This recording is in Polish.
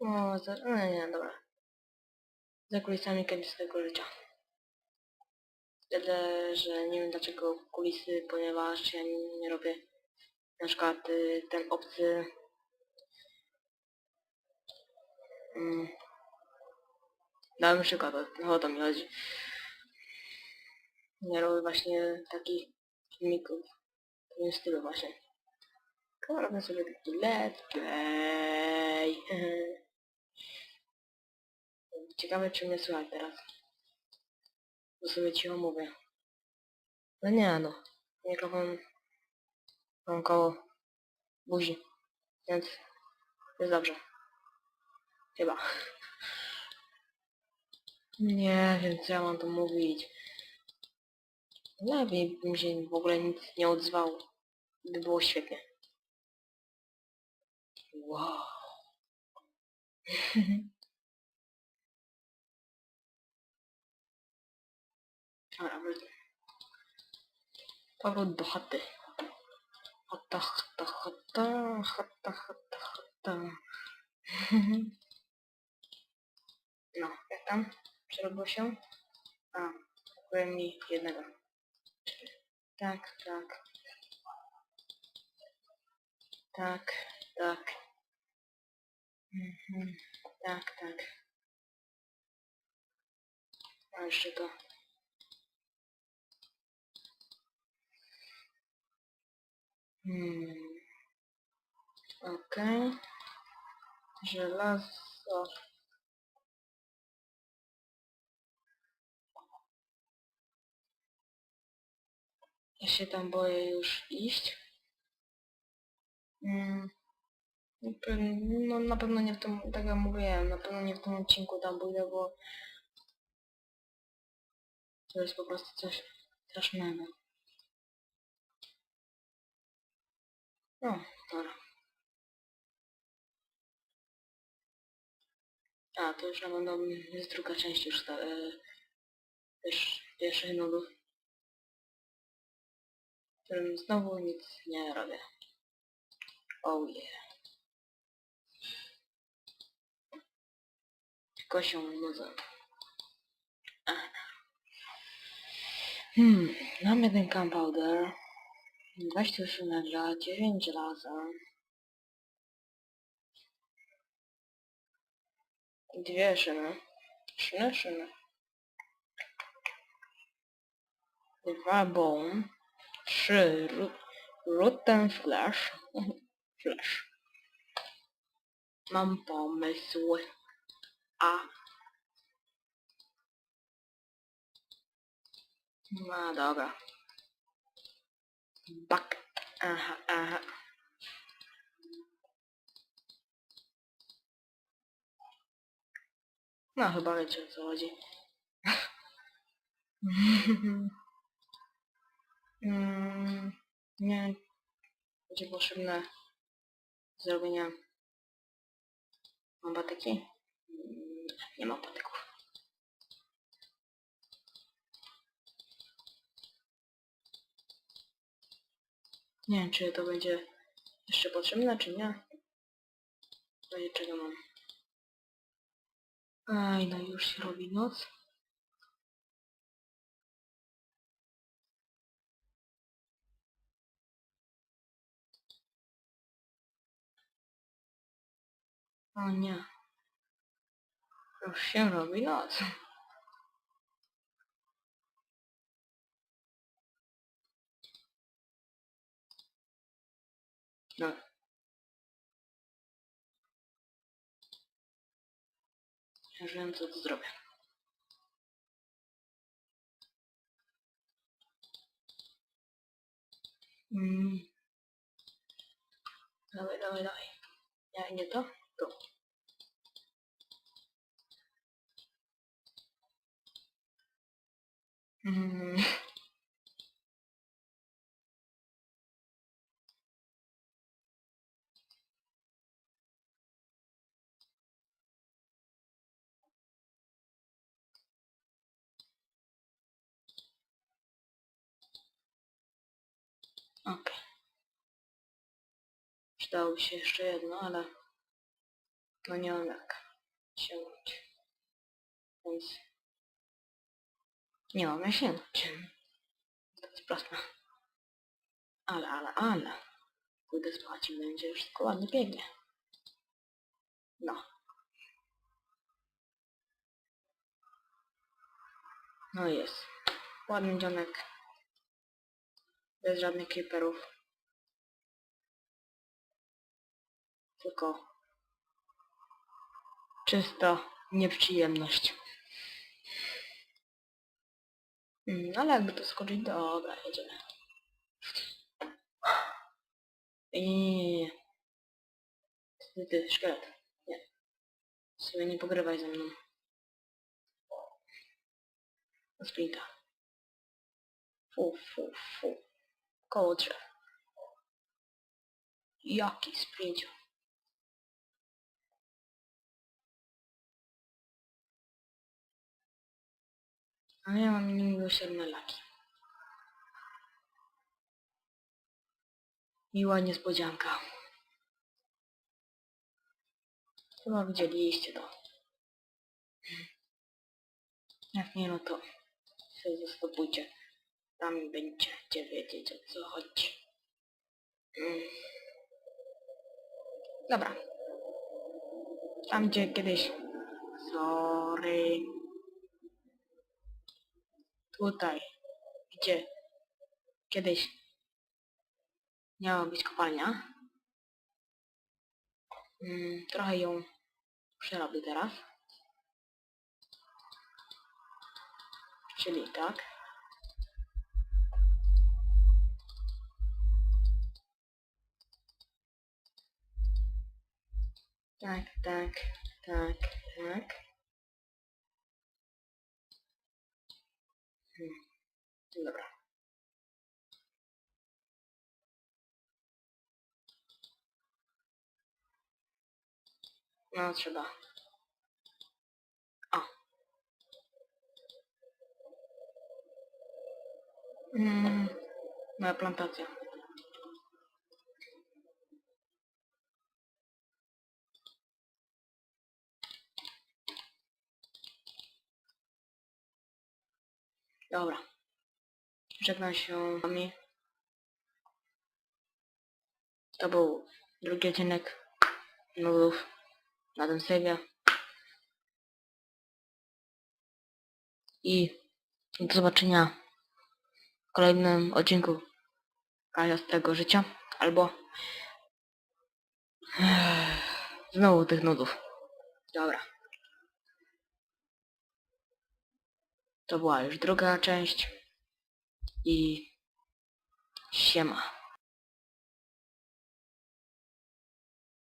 O, za... no nie, dobra. Za kulisami kędzistego życia. Tyle, że nie wiem dlaczego kulisy, ponieważ ja nie, robię na przykład y, ten obcy mm, dałem przykład, o, o to mi chodzi. Nie robię właśnie takich filmików w tym stylu właśnie. Robię sobie taki let's play. Ciekawe czy mnie słychać teraz. To sobie cicho mówię. No nie no. Mikrofon mam koło buzi. Więc jest dobrze. Chyba. Nie wiem co ja mam tu mówić. Lepiej bym się w ogóle nic nie odzwał. By było świetnie. Wow. Dobra, wrócę. Powrót do chaty. Chata, chata, chata, chata, chata. No, jak tam? Przerobiło się? A, brakuje mi jednego. Tak, tak. Tak, tak. Mhm. Tak, tak. A jeszcze to. Hmm. Okej. Żelazo. Ja się tam boję już iść. Mm. Pe- No na pewno nie w tym, tak jak mówiłem, na pewno nie w tym odcinku tam pójdę, bo to jest po prostu coś strasznego. No, dobra. A, to już na pewno jest druga część już ta, e, też pierwszych nudów. W którym znowu nic nie robię. Oh yeah. Tylko się nudzę. Hmm, mam jeden gunpowder. 28 medla, 9 żelaza. Dwie szyny. Szyny, szyny. Dwa bone. Trzy ru- rotten flash. Flash. Mam pomysł. A. No dobra. Bak. Aha, aha. No chyba wiecie o co chodzi. mm, nie będzie potrzebne zrobienie mam patyki? Mm, nie mam patyków. Nie wiem czy to będzie jeszcze potrzebne czy nie. Razie czego mam. Aj, no już się robi noc. O nie. Już się robi noc. No. Już wiem co tu zrobię. Mm. Dawaj, dawaj, dawaj. Nie, nie to? To. Mm. Okej. Przydałoby się jeszcze jedno, ale No nie mam jak sięgnąć. Więc nie mam jak sięgnąć. To jest proste. Ale, ale, ale. Pójdę spać i będzie wszystko ładnie, pięknie. No. No jest. Ładny dzionek. Bez żadnych creeperów. Tylko czysto nieprzyjemność. Mm, ale jakby to skoczyć, dobra, jedziemy. Nie. Ty, ty, szkielet. Nie. Sobie nie pogrywaj ze mną. Sprinta. Fu, fu, fu. Koło drzew. Jaki sprint. A ja mam niemiłosierne laki. Miła niespodzianka. Chyba widzieliście to. Jak nie, no to sobie zastopujcie. Tam będziecie wiedzieć o co chodzi. Mm. Dobra. Tam gdzie kiedyś... Sorry. Tutaj. Gdzie kiedyś miała być kopalnia. Mm, trochę ją przerobię teraz. Czyli tak. Tak, tak, tak, tak. Hmm. Dobra. No trzeba. O. Mm, moja plantacja. Dobra. Żegnam się z wami. To był drugi odcinek nudów na tym save'ie. I do zobaczenia w kolejnym odcinku Kajastego Życia. Albo znowu tych nudów. Dobra. To była już druga część. I siema.